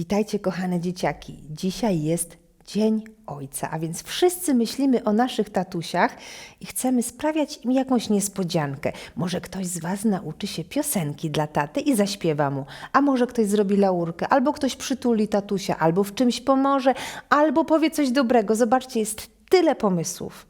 Witajcie, kochane dzieciaki. Dzisiaj jest Dzień Ojca, a więc wszyscy myślimy o naszych tatusiach i chcemy sprawiać im jakąś niespodziankę. Może ktoś z Was nauczy się piosenki dla taty i zaśpiewa mu, a może ktoś zrobi laurkę, albo ktoś przytuli tatusia, albo w czymś pomoże, albo powie coś dobrego. Zobaczcie, jest tyle pomysłów.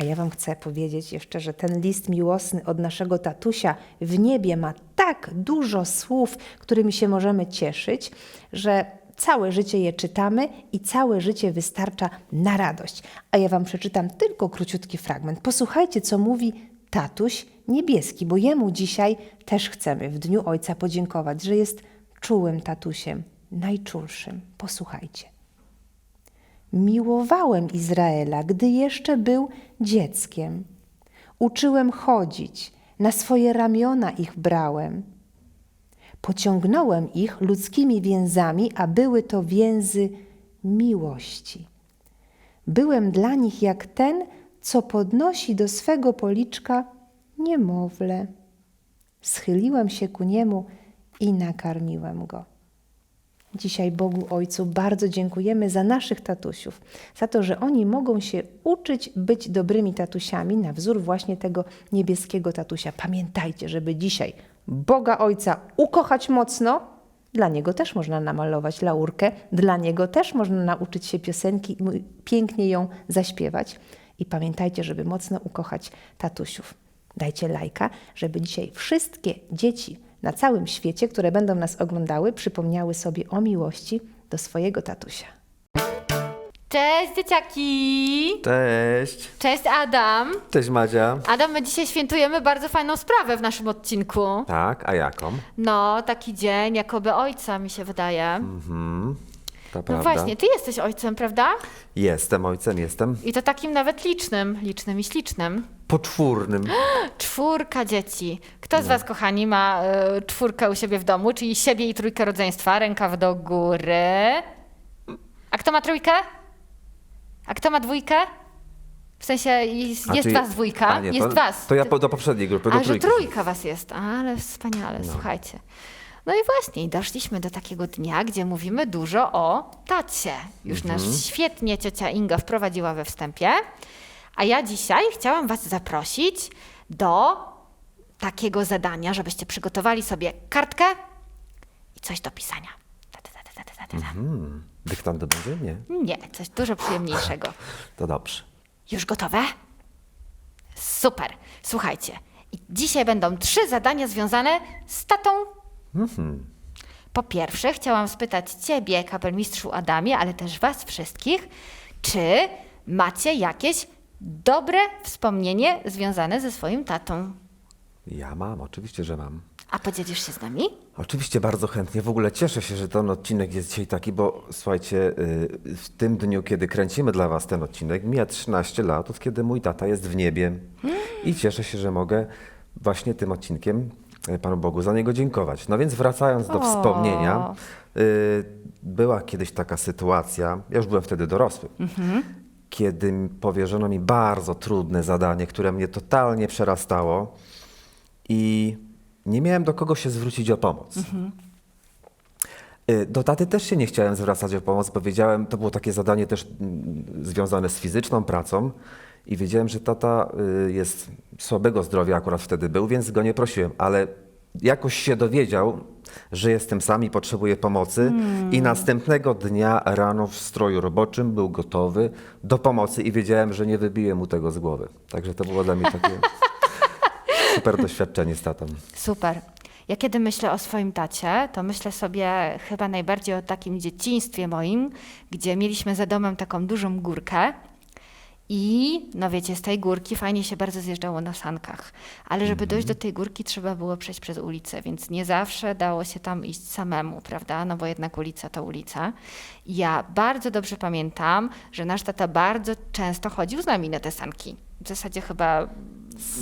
A ja Wam chcę powiedzieć jeszcze, że ten list miłosny od naszego tatusia w niebie ma tak dużo słów, którymi się możemy cieszyć, że całe życie je czytamy i całe życie wystarcza na radość. A ja Wam przeczytam tylko króciutki fragment. Posłuchajcie, co mówi tatuś niebieski, bo jemu dzisiaj też chcemy w Dniu Ojca podziękować, że jest czułym tatusiem, najczulszym. Posłuchajcie. Miłowałem Izraela, gdy jeszcze był dzieckiem. Uczyłem chodzić, na swoje ramiona ich brałem. Pociągnąłem ich ludzkimi więzami, a były to więzy miłości. Byłem dla nich jak ten, co podnosi do swego policzka niemowlę. Schyliłem się ku niemu i nakarmiłem go. Dzisiaj Bogu Ojcu bardzo dziękujemy za naszych tatusiów, za to, że oni mogą się uczyć być dobrymi tatusiami na wzór właśnie tego niebieskiego tatusia. Pamiętajcie, żeby dzisiaj Boga Ojca ukochać mocno. Dla niego też można namalować laurkę, dla niego też można nauczyć się piosenki i pięknie ją zaśpiewać. I pamiętajcie, żeby mocno ukochać tatusiów. Dajcie lajka, żeby dzisiaj wszystkie dzieci na całym świecie, które będą nas oglądały, przypomniały sobie o miłości do swojego tatusia. Cześć dzieciaki! Cześć. Cześć Adam! Cześć Madzia. Adam, my dzisiaj świętujemy bardzo fajną sprawę w naszym odcinku. Tak, a jaką? No, taki dzień jakoby ojca mi się wydaje. Mhm. To No prawda. właśnie, ty jesteś ojcem, prawda? Jestem ojcem, jestem. I to takim nawet licznym, licznym i ślicznym. Poczwórnym. Czwórka dzieci. Kto z was, kochani, ma y, czwórkę u siebie w domu, czyli siebie i trójkę rodzeństwa? Ręka w do góry. A kto ma trójkę? A kto ma dwójkę? W sensie jest, jest was dwójka? Nie, jest to, was. To ja po, do poprzedniej grupy, do A że trójki. trójka was jest, ale wspaniale, słuchajcie. No i właśnie, i doszliśmy do takiego dnia, gdzie mówimy dużo o tacie. Już Mhm. nas świetnie ciocia Inga wprowadziła we wstępie. A ja dzisiaj chciałam was zaprosić do takiego zadania, żebyście przygotowali sobie kartkę i coś do pisania. Hmm, dyktando będzie? Nie. Nie, coś dużo przyjemniejszego. To dobrze. Już gotowe? Super. Słuchajcie, dzisiaj będą trzy zadania związane z tatą. Po pierwsze, chciałam spytać Ciebie, kapelmistrzu Adamie, ale też Was wszystkich, czy macie jakieś dobre wspomnienie związane ze swoim tatą? Ja mam, oczywiście, że mam. A podzielisz się z nami? Oczywiście bardzo chętnie. W ogóle cieszę się, że ten odcinek jest dzisiaj taki, bo słuchajcie, y, w tym dniu, kiedy kręcimy dla Was ten odcinek, mija 13 lat, od kiedy mój tata jest w niebie. I cieszę się, że mogę właśnie tym odcinkiem Panu Bogu za niego dziękować. No więc wracając do O. wspomnienia, y, była kiedyś taka sytuacja, ja już byłem wtedy dorosły, kiedy powierzono mi bardzo trudne zadanie, które mnie totalnie przerastało i nie miałem do kogo się zwrócić o pomoc. Y, Do taty też się nie chciałem zwracać o pomoc, bo wiedziałem, to było takie zadanie też mm, związane z fizyczną pracą i wiedziałem, że tata y, jest słabego zdrowia akurat wtedy był, więc go nie prosiłem, ale jakoś się dowiedział, że jestem sam i potrzebuję pomocy i następnego dnia rano w stroju roboczym był gotowy do pomocy i wiedziałem, że nie wybiję mu tego z głowy. Także to było dla mnie takie super doświadczenie z tatą. Super. Ja kiedy myślę o swoim tacie, to myślę sobie chyba najbardziej o takim dzieciństwie moim, gdzie mieliśmy za domem taką dużą górkę i no wiecie, z tej górki fajnie się bardzo zjeżdżało na sankach, ale żeby dojść do tej górki trzeba było przejść przez ulicę, więc nie zawsze dało się tam iść samemu, prawda? No bo jednak ulica to ulica. I ja bardzo dobrze pamiętam, że nasz tata bardzo często chodził z nami na te sanki. W zasadzie chyba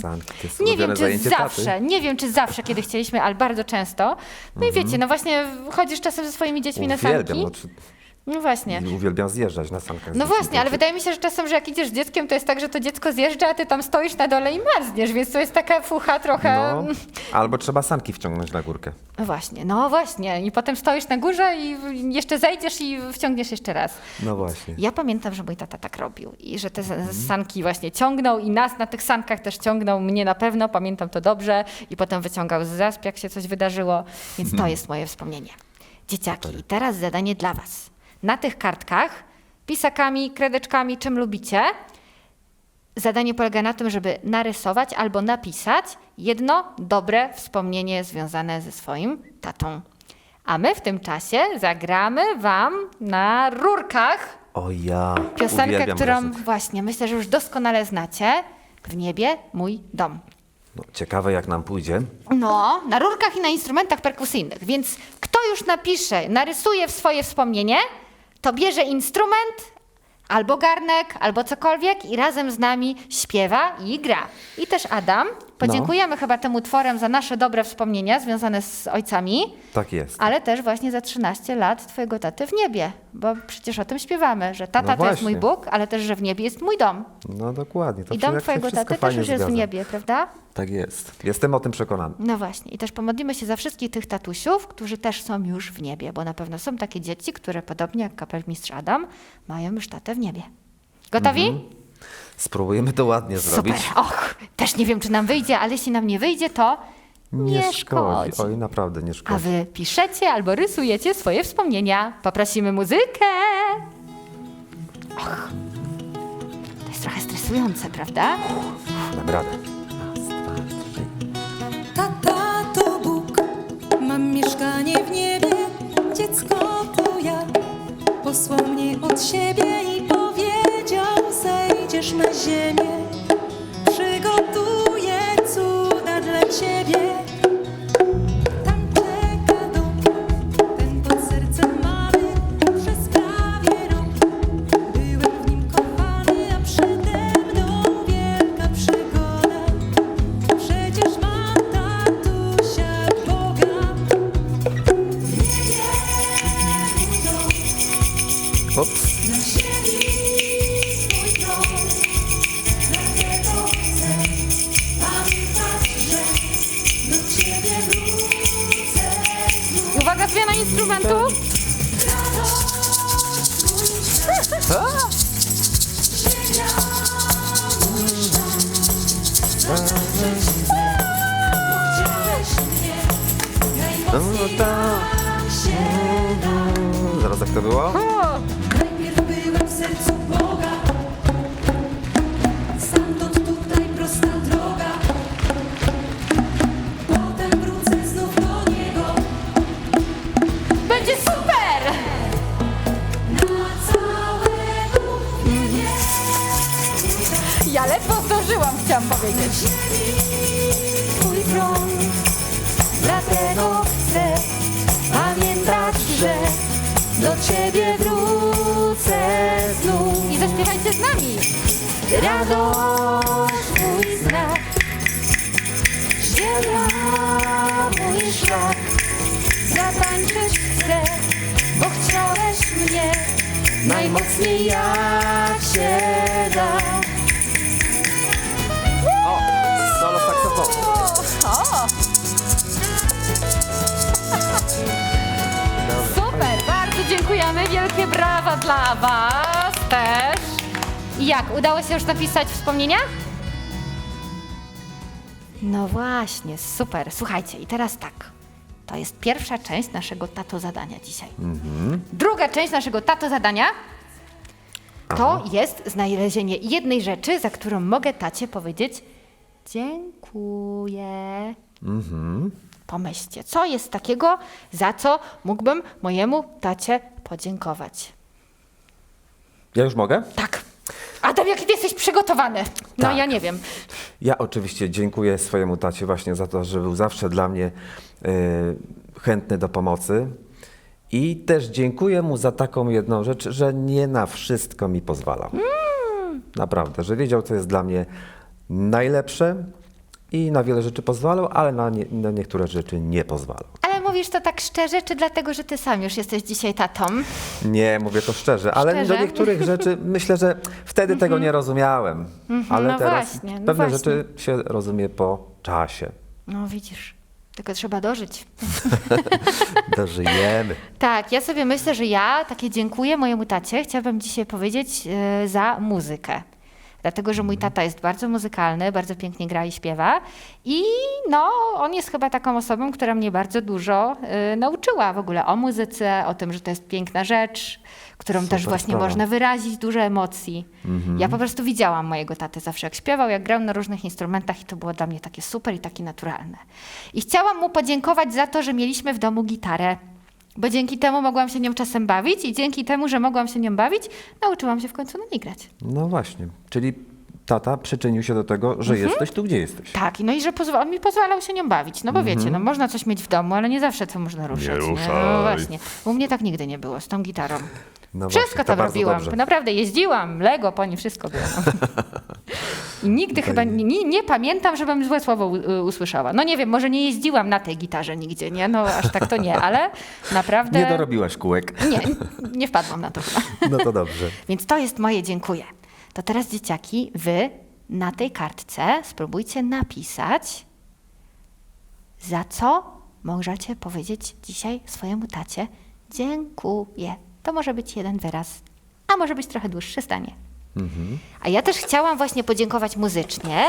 Sanki, to jest nie wiem, czy zawsze, taty. nie wiem, czy zawsze, kiedy chcieliśmy, ale bardzo często. No i wiecie, no właśnie chodzisz czasem ze swoimi dziećmi na Uwielbiam, sanki. no, czy- No właśnie. I uwielbiam zjeżdżać na sankach. No właśnie, ale wydaje mi się, że czasem, że jak idziesz z dzieckiem, to jest tak, że to dziecko zjeżdża, a ty tam stoisz na dole i marzniesz, więc to jest taka fucha trochę... No, albo trzeba sanki wciągnąć na górkę. No właśnie, no właśnie. I potem stoisz na górze i jeszcze zejdziesz i wciągniesz jeszcze raz. No właśnie. Ja pamiętam, że mój tata tak robił i że te Mhm. sanki właśnie ciągnął i nas na tych sankach też ciągnął, mnie na pewno, pamiętam to dobrze i potem wyciągał z zasp, jak się coś wydarzyło, więc Mhm. to jest moje wspomnienie. Dzieciaki, i teraz zadanie dla was. Na tych kartkach, pisakami, kredeczkami, czym lubicie, zadanie polega na tym, żeby narysować albo napisać jedno dobre wspomnienie związane ze swoim tatą. A my w tym czasie zagramy wam na rurkach O ja. piosenkę, którą właśnie myślę, że już doskonale znacie. W niebie mój dom. No, ciekawe jak nam pójdzie. No, na rurkach i na instrumentach perkusyjnych. Więc kto już napisze, narysuje swoje wspomnienie, to bierze instrument, albo garnek, albo cokolwiek i razem z nami śpiewa i gra. I też Adam, podziękujemy chyba tym utworem za nasze dobre wspomnienia związane z ojcami, Tak jest. ale też właśnie za 13 lat twojego taty w niebie, bo przecież o tym śpiewamy, że tata No to jest mój. Bóg, ale też, że w niebie jest mój dom. No dokładnie. To I dom twojego taty też już jest w zgadza. niebie, prawda? Tak jest. Jestem o tym przekonany. No właśnie. I też pomodlimy się za wszystkich tych tatusiów, którzy też są już w niebie, bo na pewno są takie dzieci, które podobnie jak kapelmistrz Adam, mają już tatę w niebie. Gotowi? Spróbujemy to ładnie Super. Zrobić. Och, też nie wiem, czy nam wyjdzie, ale jeśli nam nie wyjdzie, to nie, szkodzi. Oj, naprawdę nie A szkodzi. wy piszecie albo rysujecie swoje wspomnienia. Poprosimy muzykę. Och, to jest trochę stresujące, prawda? Dam radę. Tata to Bóg, mam mieszkanie w niebie, dziecko to ja. Posłał mnie od siebie i zejdziesz na ziemię. Zaraz jak to było? Zaśpiewajcie z nami. Radość mój znak, ziemia mój szlak. Zatańczyć chcę, bo chciałeś mnie najmocniej jak się da. O, solo. O, super, bardzo dziękujemy. Wielkie brawa dla Was też. I jak, udało się już napisać wspomnienia? No właśnie, super. Słuchajcie, i teraz tak. To jest pierwsza część naszego tato zadania dzisiaj. Druga część naszego tato zadania to jest znalezienie jednej rzeczy, za którą mogę tacie powiedzieć dziękuję. Pomyślcie, co jest takiego, za co mógłbym mojemu tacie podziękować. Ja już mogę? Tak. Adam, jaki ty jesteś przygotowany? No Tak. ja nie wiem. Ja oczywiście dziękuję swojemu tacie właśnie za to, że był zawsze dla mnie e, chętny do pomocy. I też dziękuję mu za taką jedną rzecz, że nie na wszystko mi pozwalał. Naprawdę, że wiedział, co jest dla mnie najlepsze i na wiele rzeczy pozwalał, ale na, nie, na niektóre rzeczy nie pozwalał. Ale mówisz to tak szczerze, czy dlatego, że ty sam już jesteś dzisiaj tatą? Nie, mówię to szczerze, ale Szczerze? do niektórych rzeczy myślę, że wtedy tego nie rozumiałem. Ale no teraz właśnie, no pewne właśnie. rzeczy się rozumie po czasie. No widzisz, tylko trzeba dożyć. Dożyjemy. Tak, ja sobie myślę, że ja takie dziękuję mojemu tacie. Chciałabym dzisiaj powiedzieć e, za muzykę. Dlatego, że mój tata jest bardzo muzykalny, bardzo pięknie gra i śpiewa. I no, on jest chyba taką osobą, która mnie bardzo dużo e, nauczyła w ogóle o muzyce, o tym, że to jest piękna rzecz, którą też Super właśnie sprawa. można wyrazić, dużo emocji. Ja po prostu widziałam mojego tatę zawsze, jak śpiewał, jak grał na różnych instrumentach i to było dla mnie takie super i takie naturalne. I chciałam mu podziękować za to, że mieliśmy w domu gitarę. Bo dzięki temu mogłam się nią czasem bawić i dzięki temu, że mogłam się nią bawić, nauczyłam się w końcu na niej grać. No właśnie. Czyli tata przyczynił się do tego, że jesteś tu, gdzie jesteś. Tak, no i że pozwa- on mi pozwalał się nią bawić. No bo wiecie, no można coś mieć w domu, ale nie zawsze co można ruszać. No ruszaj. właśnie. U mnie tak nigdy nie było z tą gitarą. No Wszystko właśnie, to tam bardzo robiłam. dobrze. Naprawdę jeździłam, Lego, po nim wszystko było. I nigdy chyba nie, nie, nie pamiętam, żebym złe słowo u- y, usłyszała. No nie wiem, może nie jeździłam na tej gitarze nigdzie, nie? No aż tak to nie, ale naprawdę... Nie dorobiłaś kółek. Nie, nie wpadłam na to chyba. No to dobrze. Więc to jest moje dziękuję. To teraz dzieciaki, wy na tej kartce spróbujcie napisać, za co możecie powiedzieć dzisiaj swojemu tacie dziękuję. To może być jeden wyraz, a może być trochę dłuższe zdanie. A ja też chciałam właśnie podziękować muzycznie,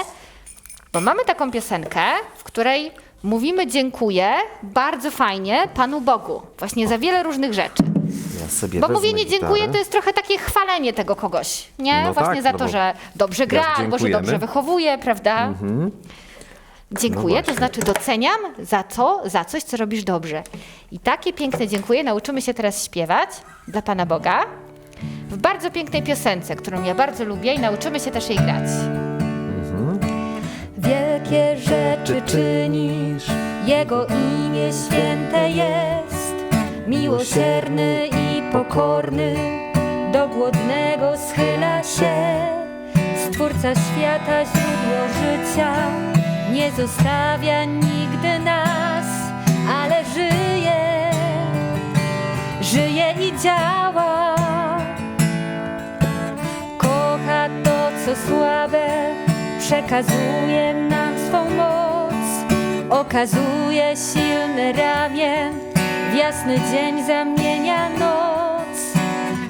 bo mamy taką piosenkę, w której mówimy dziękuję bardzo fajnie Panu Bogu, właśnie za wiele różnych rzeczy. Ja sobie Bo mówienie gitarę. dziękuję to jest trochę takie chwalenie tego kogoś, nie? No Właśnie tak, za no to, bo że dobrze gra, jak albo że dziękujemy. dobrze wychowuje, prawda? Dziękuję, No to właśnie. znaczy doceniam za co, za coś, co robisz dobrze. I takie piękne dziękuję nauczymy się teraz śpiewać dla Pana Boga w bardzo pięknej piosence, którą ja bardzo lubię i nauczymy się też jej grać. Wielkie rzeczy czynisz, Jego imię święte jest, miłosierny i pokorny, do głodnego schyla się. Stwórca świata, źródło życia, nie zostawia nigdy nas, ale żyje, żyje i działa. Kocha to, co słabe, przekazuje nam swą moc, okazuje silne ramię, jasny dzień zamienia noc,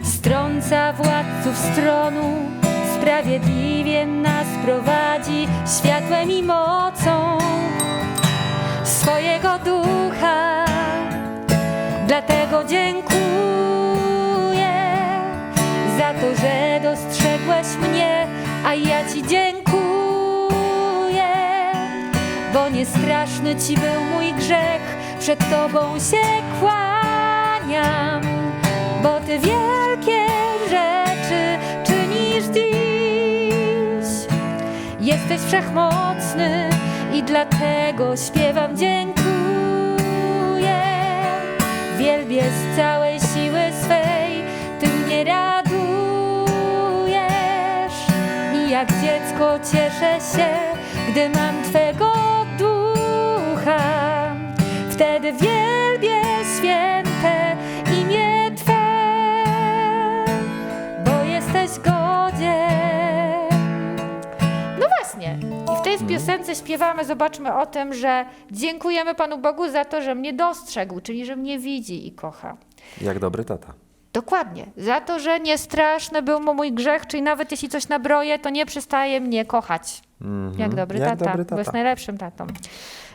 strąca władców stronu, sprawiedliwie nas prowadzi światłem i mocą swojego ducha. Dlatego dziękuję za to, że dostrzegłeś mnie, a ja Ci dziękuję, bo nie straszny Ci był mój grzech, przed Tobą się kłaniam, bo Ty wielkie rzeczy czynisz dziś. Jesteś wszechmocny i dlatego śpiewam dziękuję. Wielbię z całej siły swej, Ty mnie radujesz. I jak dziecko cieszę się, gdy mam Twego ducha. Wtedy wielbię święte imię Twe, bo jesteś godzien. No właśnie. I w tej piosence śpiewamy, zobaczmy o tym, że dziękujemy Panu Bogu za to, że mnie dostrzegł, czyli że mnie widzi i kocha. Jak dobry tata. Dokładnie. Za to, że nie straszny był mu mój grzech, czyli nawet jeśli coś nabroję, to nie przestaje mnie kochać. Jak dobry Mhm. Jak tata, dobry bo jest tata. najlepszym tatą.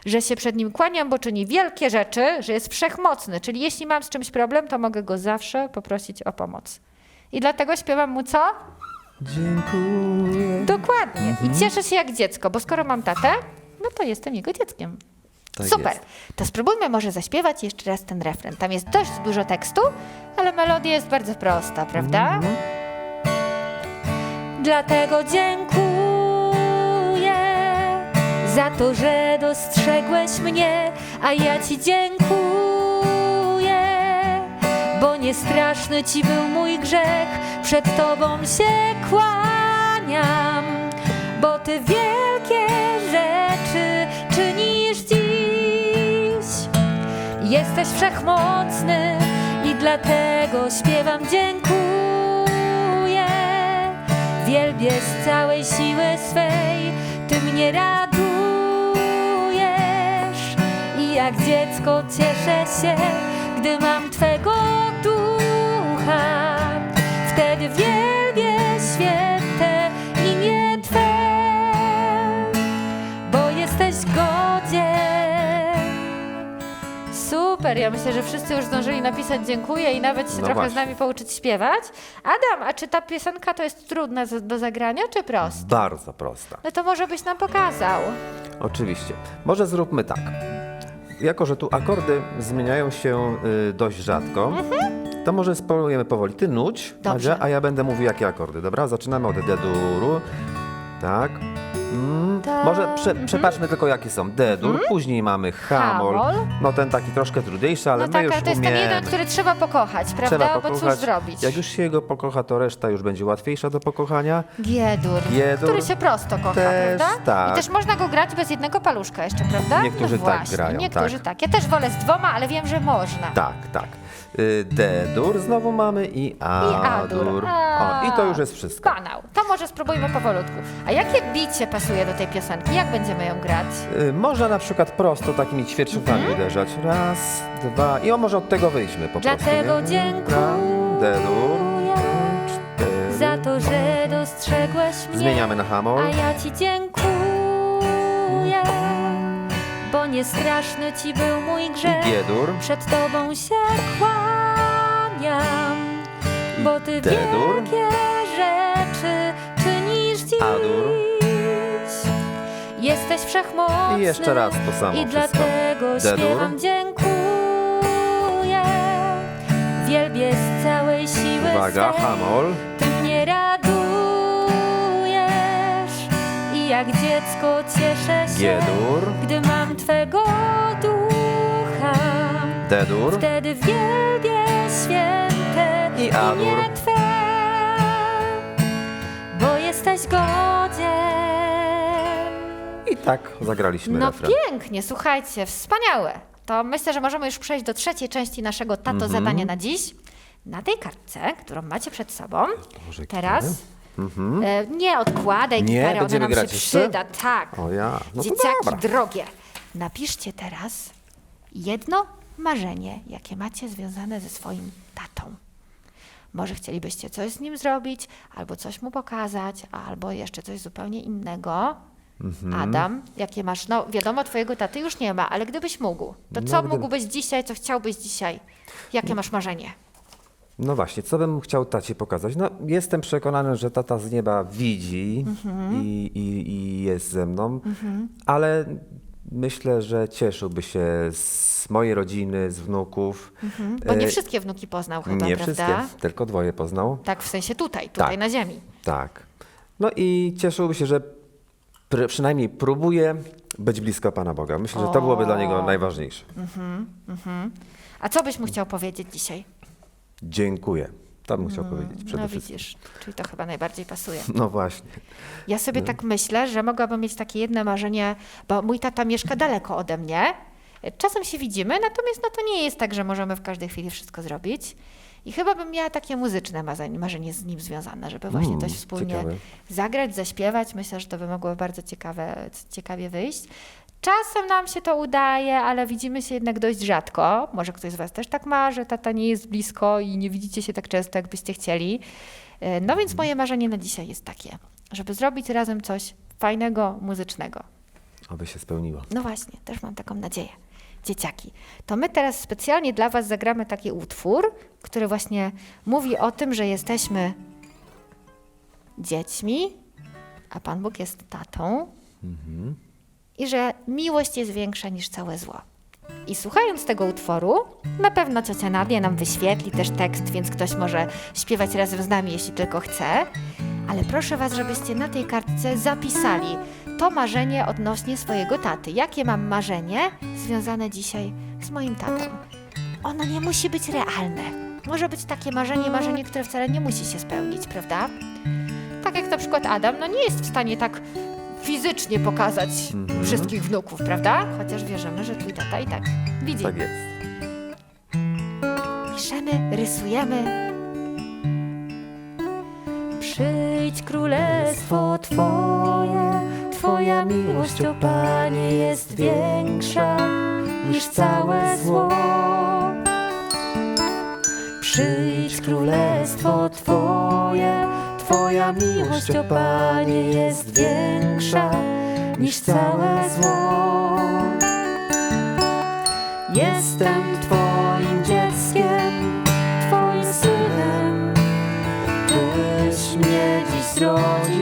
Że się przed nim kłaniam, bo czyni wielkie rzeczy, że jest wszechmocny, czyli jeśli mam z czymś problem, to mogę go zawsze poprosić o pomoc. I dlatego śpiewam mu co? Dziękuję. Dokładnie. Mhm. I cieszę się jak dziecko, bo skoro mam tatę, no to jestem jego dzieckiem. Tak Super. jest. To spróbujmy może zaśpiewać jeszcze raz ten refren. Tam jest dość dużo tekstu, ale melodia jest bardzo prosta, prawda? Mhm. Dlatego dziękuję za to, że dostrzegłeś mnie, a ja ci dziękuję, bo nie straszny ci był mój grzech, przed tobą się kłaniam, bo ty wielkie rzeczy czynisz dziś. Jesteś wszechmocny i dlatego śpiewam dziękuję. Wielbię z całej siły swej, Ty mnie radujesz. Jak dziecko cieszę się, gdy mam Twego ducha. Wtedy wielbię święte imię Twe, bo jesteś godzien. Super, ja myślę, że wszyscy już zdążyli napisać dziękuję i nawet się No trochę z właśnie. nami pouczyć śpiewać. Adam, a czy ta piosenka to jest trudna z- do zagrania, czy prosta? Bardzo prosta. No to może byś nam pokazał. Oczywiście. Może zróbmy tak. Jako, że tu akordy zmieniają się y, dość rzadko, to może spróbujemy powoli. Ty nuć, Dobrze. Madzia, a ja będę mówił jakie akordy, dobra? Zaczynamy od D-duru. Tak. Mm. Może prze, przepatrzmy tylko jakie są. D-dur, później mamy Hamol. Hamol. No ten taki troszkę trudniejszy, ale No my tak, już ale to jest ten umiemy. jeden, który trzeba pokochać, prawda? Trzeba Bo cóż pokochać. zrobić? Jak już się go pokocha, to reszta już będzie łatwiejsza do pokochania. Giedur, Giedur. który się prosto kocha, Też prawda? tak. I też można go grać bez jednego paluszka jeszcze, prawda? Niektórzy no tak właśnie, grają, Niektórzy tak. tak. Ja też wolę z dwoma, ale wiem, że można. Tak, tak. Y, D-dur znowu mamy i I A-dur. Adur. O, I to już jest wszystko. Banał. To może spróbujmy powolutku. A jakie bicie pasuje do tej piosenki? Jak będziemy ją grać? Y, Można na przykład prosto takimi ćwierćczonkami Mhm. uderzać. Raz, dwa i o może od tego wyjdźmy po Dlatego prostu. nie? dziękuję. Cztery. za to, że dostrzegłeś mnie. Zmieniamy na hamol. A ja ci dziękuję, bo nie straszny ci był mój I grzech. G-dur. Przed tobą się kłaniam, bo ty D-dur. wielkie rzeczy czynisz dziś. A-dur. Jesteś wszechmocny I jeszcze raz to samo i wszystko. dlatego śpiewam dziękuję. Wielbię z całej siły Uwaga, swej. hamol. Ty mnie radujesz i jak dziecko cieszę się, G-dur. gdy mam Twego ducha. D-dur. Wtedy wielbię święte I A-dur. imię Twe, bo jesteś godzien. Tak zagraliśmy No refren. pięknie, słuchajcie, wspaniałe. To myślę, że możemy już przejść do trzeciej części naszego tato Mhm. zadania na dziś. Na tej kartce, którą macie przed sobą, Może teraz Mhm. e, nie odkładaj Nie, gitary, ona będziemy nam się grać jeszcze? przyda. Tak. O ja. No to Dzieciaki dobra. drogie, napiszcie teraz jedno marzenie, jakie macie związane ze swoim tatą. Może chcielibyście coś z nim zrobić, albo coś mu pokazać, albo jeszcze coś zupełnie innego. Mhm. Adam, jakie masz? No, wiadomo, twojego taty już nie ma, ale gdybyś mógł, to No, co gdyby- mógłbyś dzisiaj, co chciałbyś dzisiaj? Jakie masz marzenie? No właśnie, co bym chciał tacie pokazać? No, jestem przekonany, że tata z nieba widzi Mhm. i, i, i jest ze mną, ale myślę, że cieszyłby się z mojej rodziny, z wnuków. Bo nie E, wszystkie wnuki poznał chyba, Nie prawda? wszystkie, tylko dwoje poznał. Tak, w sensie tutaj, tutaj Tak. na ziemi. Tak. No i cieszyłby się, że pr- przynajmniej próbuje być blisko Pana Boga. Myślę, że to byłoby dla niego najważniejsze. A co byś mu chciał powiedzieć dzisiaj? Dziękuję. To bym chciał powiedzieć przede no wszystkim. widzisz, czyli to chyba najbardziej pasuje. No właśnie. Ja sobie tak myślę, że mogłabym mieć takie jedno marzenie, bo mój tata mieszka daleko ode mnie. Czasem się widzimy, natomiast no to nie jest tak, że możemy w każdej chwili wszystko zrobić. I chyba bym miała takie muzyczne marzenie, z nim związane, żeby właśnie Mm, coś wspólnie ciekawe. zagrać, zaśpiewać. Myślę, że to by mogło bardzo ciekawe, ciekawie wyjść. Czasem nam się to udaje, ale widzimy się jednak dość rzadko. Może ktoś z Was też tak ma, że tata nie jest blisko i nie widzicie się tak często, jakbyście chcieli. E, No więc moje marzenie na dzisiaj jest takie, żeby zrobić razem coś fajnego, muzycznego. Aby się spełniło. No właśnie, też mam taką nadzieję. Dzieciaki, to my teraz specjalnie dla Was zagramy taki utwór, który właśnie mówi o tym, że jesteśmy dziećmi, a Pan Bóg jest tatą i że miłość jest większa niż całe zło. I słuchając tego utworu, na pewno ciocia Nadia nam wyświetli też tekst, więc ktoś może śpiewać razem z nami, jeśli tylko chce. Ale proszę Was, żebyście na tej kartce zapisali to marzenie odnośnie swojego taty. Jakie mam marzenie związane dzisiaj z moim tatą? Ono nie musi być realne. Może być takie marzenie, marzenie, które wcale nie musi się spełnić, prawda? Tak jak na przykład Adam, no nie jest w stanie tak fizycznie pokazać Mhm. wszystkich wnuków, prawda? Chociaż wierzymy, że twój tata i tak widzi. Tak jest. piszemy, rysujemy. Przyjdź królestwo Twoje, Twoja miłość, o Panie, jest większa niż całe zło. Przyjdź królestwo Twoje, Twoja miłość, o Panie, jest większa niż całe zło. Jestem Twoim dzieckiem, Twoim synem, Tyś mnie dziś zrodził.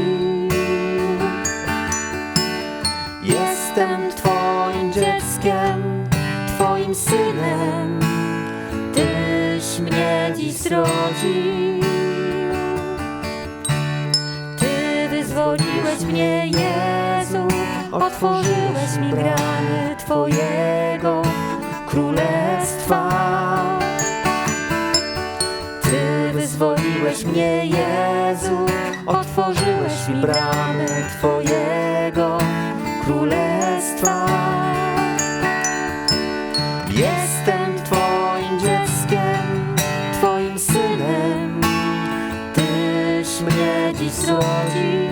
Dziś zrodził. Ty wyzwoliłeś mnie, Jezu, otworzyłeś mi bramy Twojego królestwa. Ty wyzwoliłeś mnie, Jezu, otworzyłeś mi bramy Twojego królestwa. Zrodził.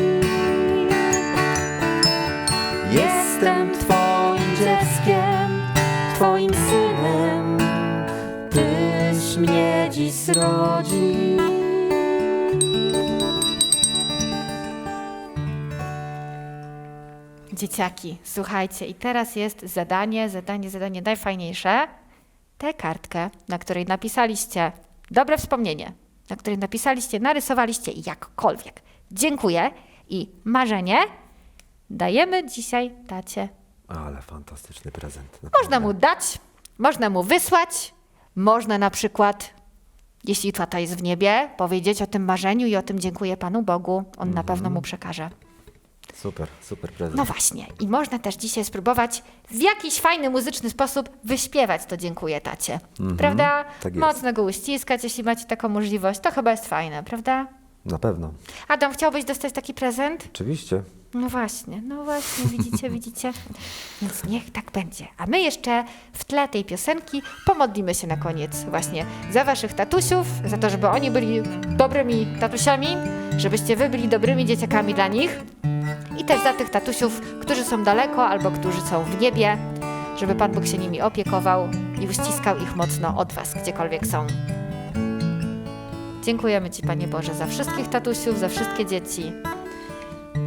Jestem Twoim dzieckiem, Twoim synem, Tyś mnie dziś. Dzieciaki, słuchajcie, i teraz jest zadanie, zadanie, zadanie najfajniejsze. Tę kartkę, na której napisaliście dobre wspomnienie, na której napisaliście, narysowaliście jakkolwiek. Dziękuję i marzenie dajemy dzisiaj tacie. Ale fantastyczny prezent. Można mu dać, można mu wysłać, można na przykład, jeśli tata jest w niebie, powiedzieć o tym marzeniu i o tym dziękuję Panu Bogu. On na pewno mu przekaże. Super, super prezent. No właśnie. I można też dzisiaj spróbować w jakiś fajny muzyczny sposób wyśpiewać to dziękuję tacie. Prawda? tak jest. Mocno go uściskać, jeśli macie taką możliwość. To chyba jest fajne, prawda? Na pewno. Adam, chciałbyś dostać taki prezent? Oczywiście. No właśnie, no właśnie, widzicie, widzicie. Więc niech tak będzie. A my jeszcze w tle tej piosenki pomodlimy się na koniec właśnie za waszych tatusiów, za to, żeby oni byli dobrymi tatusiami, żebyście wy byli dobrymi dzieciakami dla nich i też za tych tatusiów, którzy są daleko albo którzy są w niebie, żeby Pan Bóg się nimi opiekował i uściskał ich mocno od was, gdziekolwiek są. Dziękujemy Ci, Panie Boże, za wszystkich tatusiów, za wszystkie dzieci.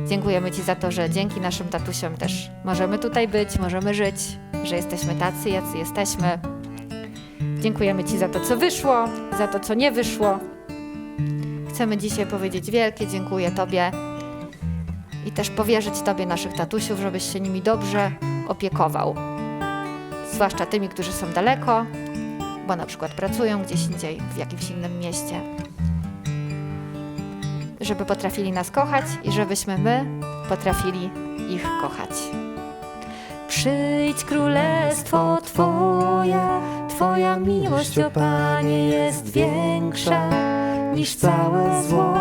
Dziękujemy Ci za to, że dzięki naszym tatusiom też możemy tutaj być, możemy żyć, że jesteśmy tacy, jacy jesteśmy. Dziękujemy Ci za to, co wyszło, za to, co nie wyszło. Chcemy dzisiaj powiedzieć wielkie dziękuję Tobie i też powierzyć Tobie naszych tatusiów, żebyś się nimi dobrze opiekował. Zwłaszcza tymi, którzy są daleko, bo na przykład pracują gdzieś indziej, w jakimś innym mieście żeby potrafili nas kochać i żebyśmy my potrafili ich kochać. Przyjdź królestwo Twoje, Twoja miłość, o Panie, jest większa niż całe zło.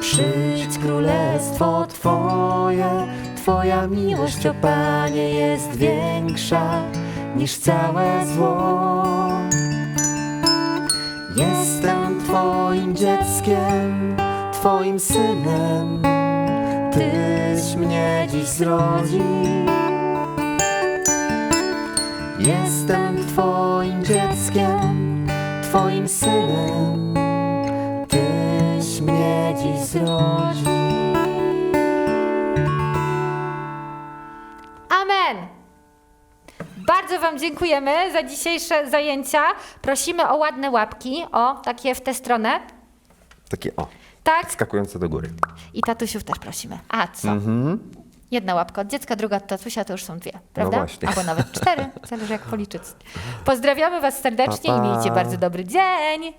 Przyjdź królestwo Twoje, Twoja miłość, o Panie, jest większa niż całe zło. Jestem Twoim dzieckiem, Twoim synem, Tyś mnie dziś zrodził. Jestem Twoim dzieckiem, Twoim synem, Tyś mnie dziś zrodził. Bardzo Wam dziękujemy za dzisiejsze zajęcia. Prosimy o ładne łapki, o takie w tę stronę. Takie o, Tak? skakujące do góry. I tatusiów też prosimy. A co? Jedna łapka od dziecka, druga od tatusia, to już są dwie, prawda? właśnie. Albo nawet cztery, zależy jak policzyć. Pozdrawiamy Was serdecznie Pa, i pa. miejcie bardzo dobry dzień.